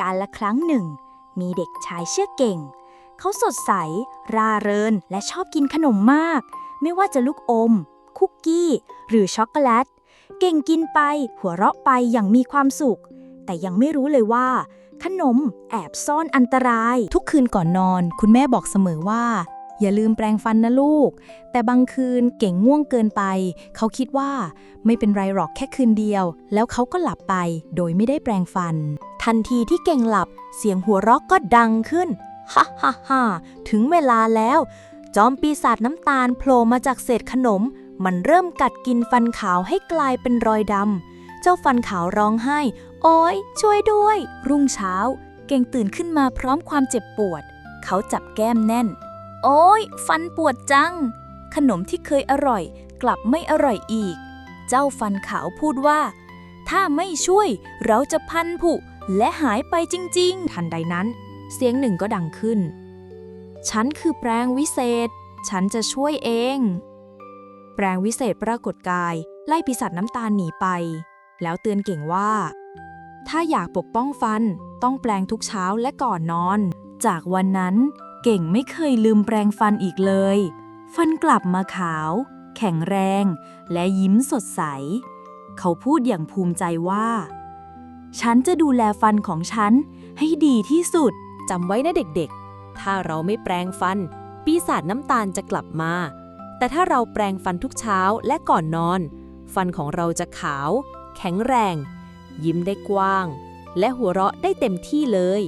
การละครั้งหนึ่ง มีเด็กชายเชื่อเก่ง เขาสดใส ร่าเริงและชอบกินขนมมาก ไม่ว่าจะลูกอม คุกกี้ หรือช็อกโกแลต เก่งกินไป หัวเราะไปอย่างมีความสุข แต่ยังไม่รู้เลยว่า ขนมแอบซ่อนอันตราย ทุกคืนก่อนนอน คุณแม่บอกเสมอว่า อย่าลืมแปรงฟันนะลูก แต่บางคืนเก่งง่วงเกินไป เขาคิดว่า ไม่เป็นไรหรอกแค่คืนเดียว แล้วเขาก็หลับไป โดยไม่ได้แปรงฟัน ทันทีที่เก่งหลับ เสียงหัวเราะก็ดังขึ้น ฮ่าฮ่าฮ่าถึงเวลาแล้ว จอมปีศาจน้ำตาลโผล่มาจากเศษขนม มันเริ่มกัดกินฟันขาวให้กลายเป็นรอยดำ เจ้าฟันขาวร้องไห้ โอ้ยช่วยด้วย รุ่งเช้า เก่งตื่นขึ้นมาพร้อมความเจ็บปวด เขาจับแก้มแน่น โอ้ยฟันปวดจัง ขนมที่เคยอร่อย กลับไม่อร่อยอีก เจ้าฟันขาวพูดว่าถ้าไม่ช่วยเราจะพันผุ และหายไปจริง ๆ ทันใดนั้น เสียงหนึ่งก็ดังขึ้น ฉันคือแปลงวิเศษ ฉันจะช่วยเอง แปลงวิเศษปรากฏกาย ไล่ปีศาจน้ำตาลหนีไป แล้วเตือนเก่งว่า ถ้าอยากปกป้องฟันต้องแปลงทุกเช้าและก่อนนอน จากวันนั้น เก่งไม่เคยลืมแปลงฟันอีกเลย ฟันกลับมาขาว แข็งแรง และยิ้มสดใส เขาพูดอย่างภูมิใจว่า ฉันจะดูแลฟันของฉัน ให้ดีที่สุด จำไว้นะเด็กๆ ถ้าเราไม่แปรงฟัน ปีศาจน้ำตาลจะกลับมา แต่ถ้าเราแปรงฟันทุกเช้าและก่อนนอน ฟันของเราจะขาว แข็งแรง ยิ้มได้กว้าง และหัวเราะได้เต็มที่เลย